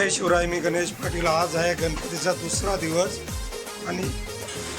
जय शिवराय मी गणेश पाटील. आज आहे गणपतीचा दुसरा दिवस. आणि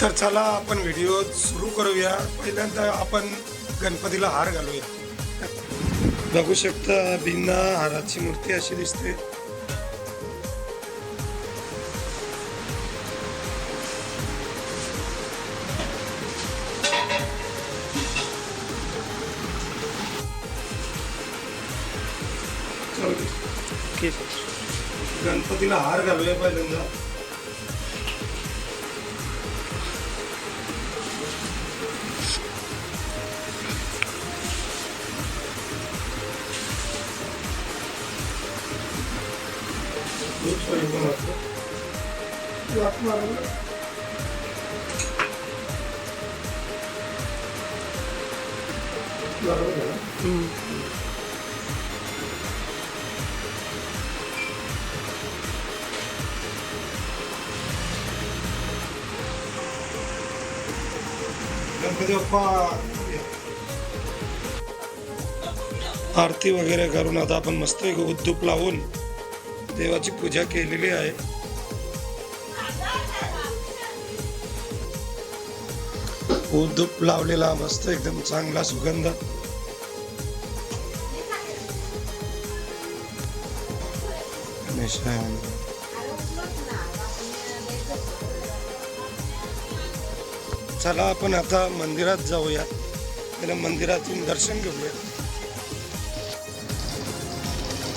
तर चला आपण व्हिडिओ सुरू करूया. पहिल्यांदा आपण गणपतीला हार घालूया. बघू शकता बिना हाराची मूर्ती अशी दिसते. चल. आहे हार घालूया पहिल्यांदा दूध सोडून पण वाटतं. वाट मारायला. बरोबर गणपती बाप्पा आरती वगैरे करून आता आपण मस्त एक उद्दूप लावून देवाची पूजा केलेली आहे. उद्दूप लावलेला मस्त एकदम चांगला सुगंध. गणेशाय चला आपण आता मंदिरात जाऊया. त्याला मंदिरातून दर्शन घेऊया.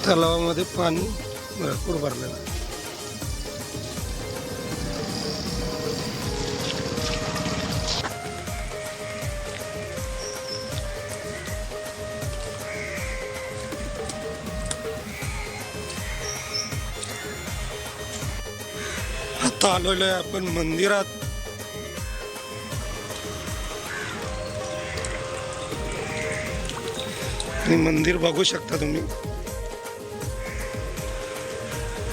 तलावामध्ये पाणी भरपूर भरलेलं आहे. आता आलेलो आहे आपण मंदिरात. आणि मंदिर बघू शकता तुम्ही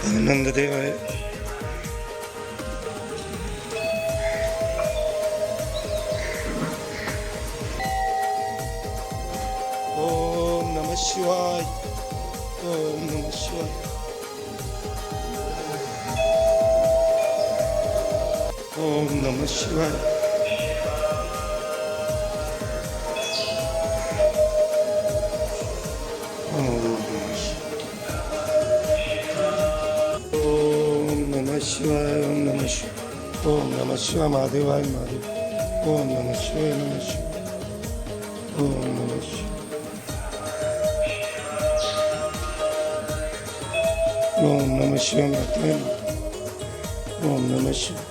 आनंददेव आहे ओम नम शिवाय ओम नम शिवाय ओम नम शिवाय नमः शिवाय ओम नमः शिवाय ओम नमः शिवाय महादेवाय महादेव ओम नमः शिवाय नमः शिवाय ओम नमः शिवाय ओम नमः शिवाय महादेवाय ओम नमः शिवाय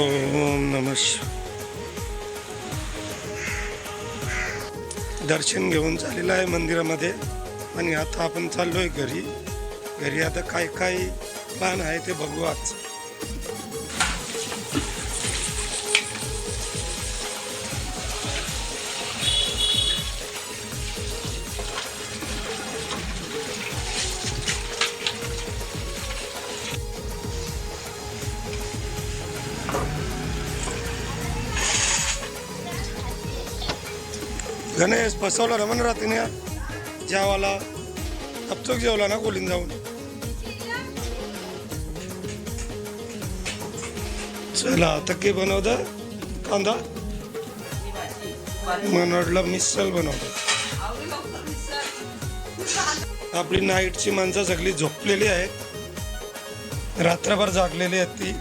ओम नमः शिवाय दर्शन घेऊन झालेलं आहे मंदिरामध्ये आणि आता आपण चाललोय घरी. घरी आता काय काय प्लॅन आहे ते बघू आज. गणेश बसवलं रमण राहते ना जेवाला तपचोक जेवला ना कोलीन जाऊन. चला आता काय बनवतं? कांदा? मनोडला मिसल बनवतात आपली नाईटची माणसं सगळी झोपलेली आहेत. रात्रभर जागलेली आहेत ती.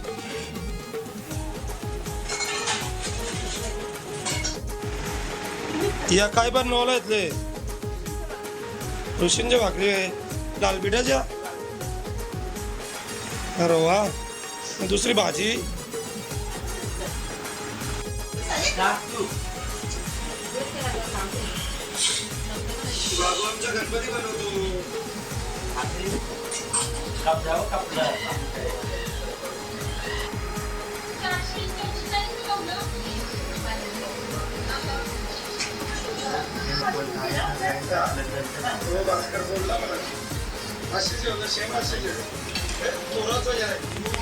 या काय बनवलं इथले? ऋषींच्या भाकरी आहे. लाल बिड्याच्या अरे वा दुसरी भाजी. गणपती बनवतो भास्कर बोलला मला अशीच होतं सेम अशीच आहे चोराचं आहे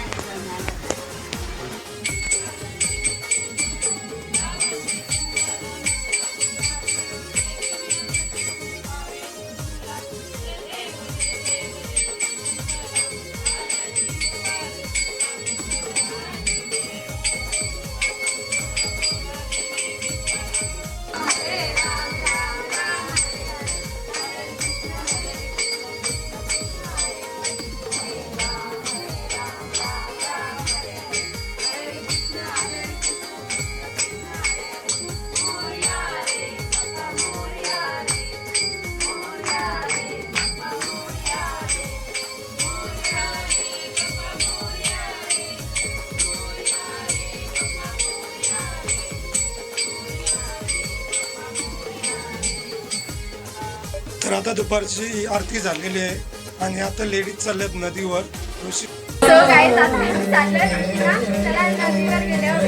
दुपारची आरती झालेली आहे आणि आता लेडीज चालल्यात नदीवर. ऋषी आता चला गेल्यावर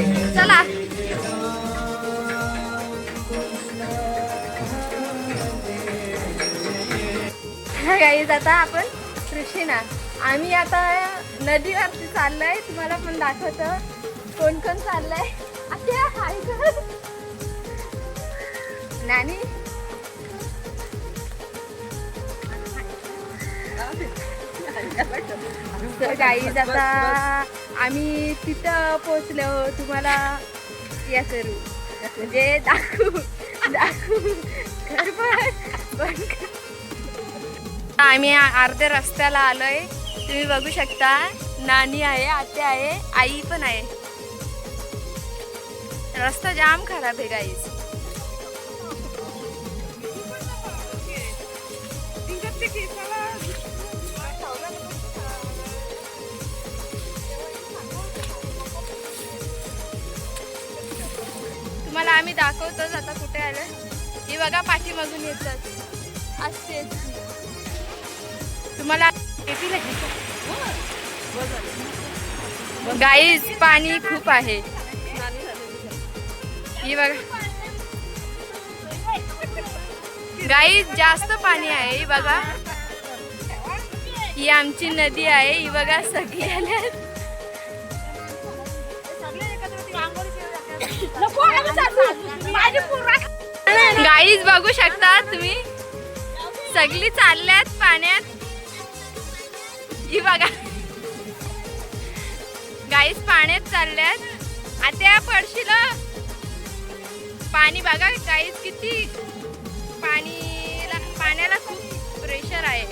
गाईज आता आपण ऋषीना आम्ही आता नदीवरती चाललोय. तुम्हाला पण दाखवतो. कोण कोण चाललंय आता नानी. तर गाईज आता आम्ही तिथं पोचलो तुम्हाला या करू. म्हणजे दाखवू दाखवू. घर बंद. आम्ही अर्ध्या रस्त्याला आलोय. तुम्ही बघू शकता नानी आहे आत्या आहे आई पण आहे. रस्ता जाम खराब आहे गाईज आम्ही दाखवतोच आता कुठे आलं. ही बघा पाठीमागून येतात असते. तुम्हाला गाईज पाणी खूप आहे. ही बघा. गाई जास्त पाणी आहे ही बघा. ही आमची नदी आहे ही बघा सगळी आल्या गाईज बघू शकता तुम्ही? सगळी चालल्यात पाण्यात. ही बघा. गाईज पाण्यात चालल्यात. आता पडशील. पाणी बघा गाईज किती पाणीला पाण्याला खूप प्रेशर आहे.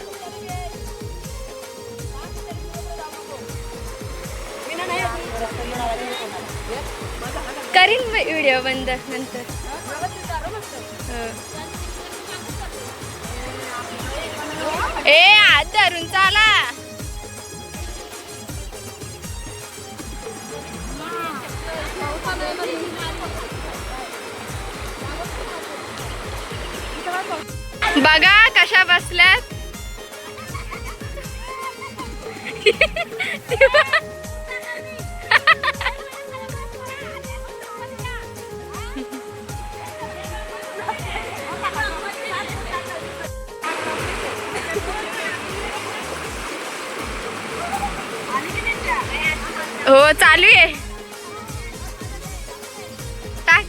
करीन व्हिडिओ बंद नंतर. ए हात धरून चाला. बघा कशा बसल्यात. चालू आहे. टाक.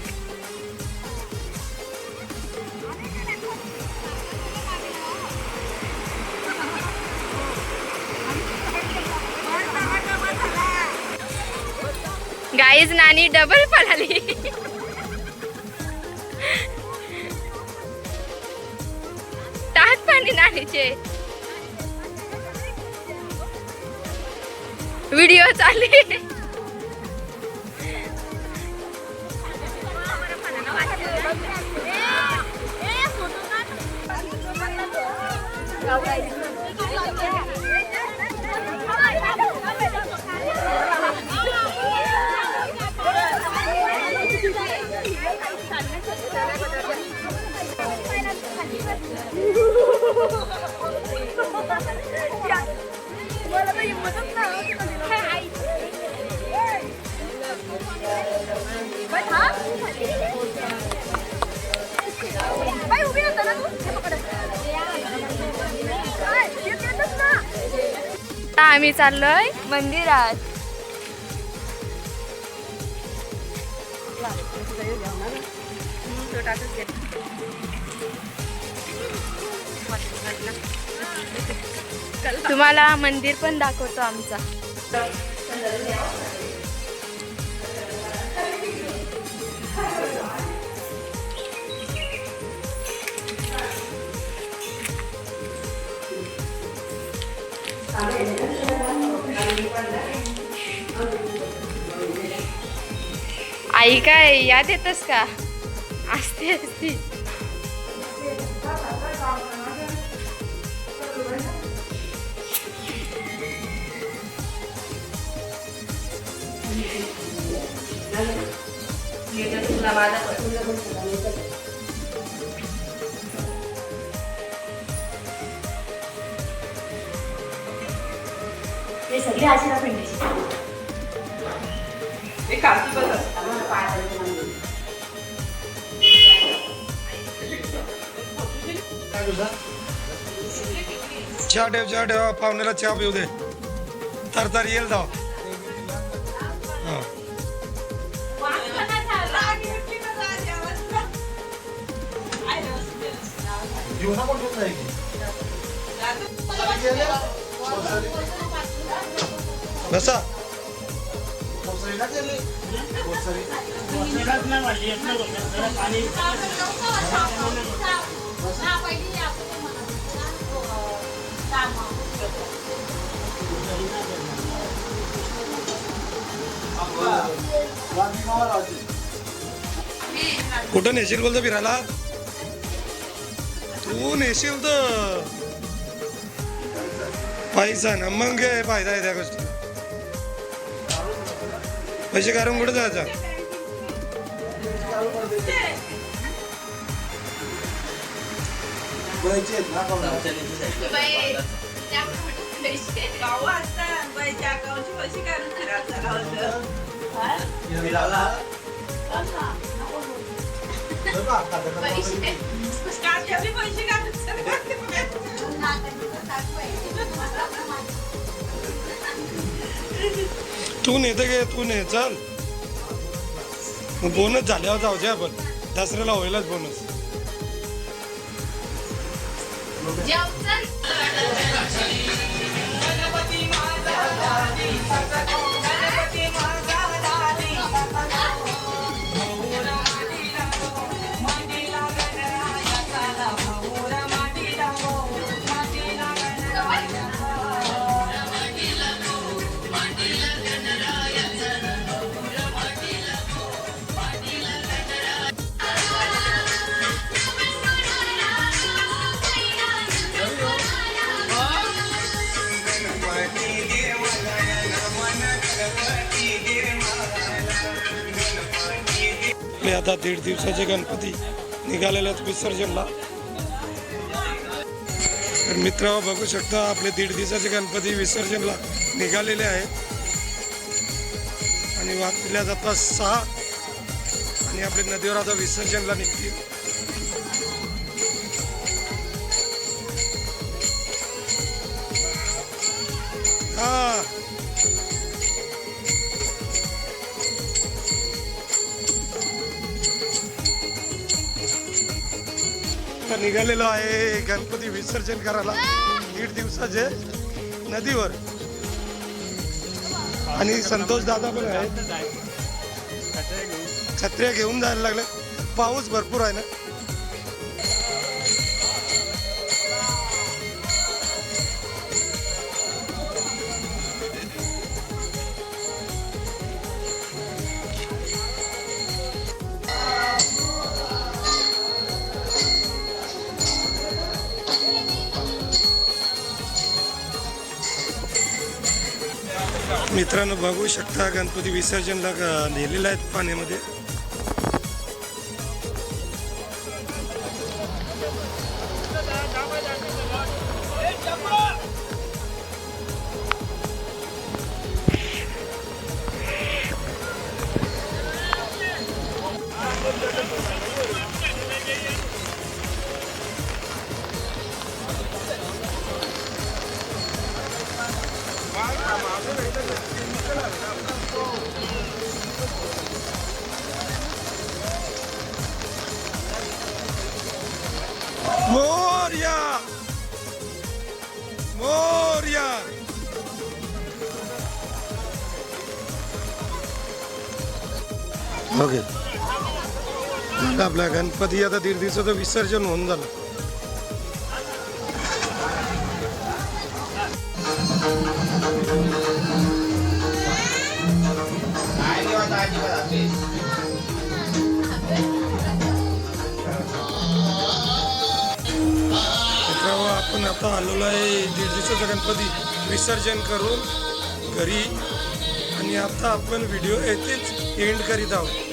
गाईज नानी डबल पळाली. टाक पाणी नानीचे. व्हिडिओ चालले Okay. चाललोय मंदिरात. तुम्हाला मंदिर पण दाखवतो आमचा. आई काय याद येतस का? असते असते. सगळे आशिरा ते कार्तिकच असतं. चहा ठेव चहा ठेवा पाहुण्याला चहा पिऊ दे तर तर येईल जाव हा. हो. बसा कुठं नेशील बोलतो फिरायला? तू नेशील तर. पैसा ना मग काय फायदा आहे त्या गोष्टी पैसे काढून कुठे जायचा? पैसे तू नेते गे तू ने चल. बोनस झाल्यावर जाऊ दे आपण. दसऱ्याला होईलच बोनस आपले दीड दिवसाचे गणपती निघालेले आहेत विसर्जनला. तर मित्र बघू शकता आपले दीड दिवसाचे गणपती विसर्जनला निघालेले आहेत. आणि वाचल्या जातात सहा. आणि आपले नदीवर आता विसर्जनला निघतील. हा निघालेलो आहे गणपती विसर्जन करायला. दीड दिवसाचे नदीवर. आणि संतोष दादा पण आहे छत्र्या घेऊन जायला लागले. पाऊस भरपूर आहे ना? मित्रांनो बघू शकता गणपती विसर्जनला नेलेला आहेत पाण्यामध्ये. मोर्या! मोर्या! ओके झालं आपला गणपती आता दीड दिवसाचं विसर्जन होऊन झालं. आपण आता आलेलो आहे दीड दिवसाचा गणपती विसर्जन करून घरी. आणि आता आपण व्हिडिओ येथेच एंड करीत आहोत.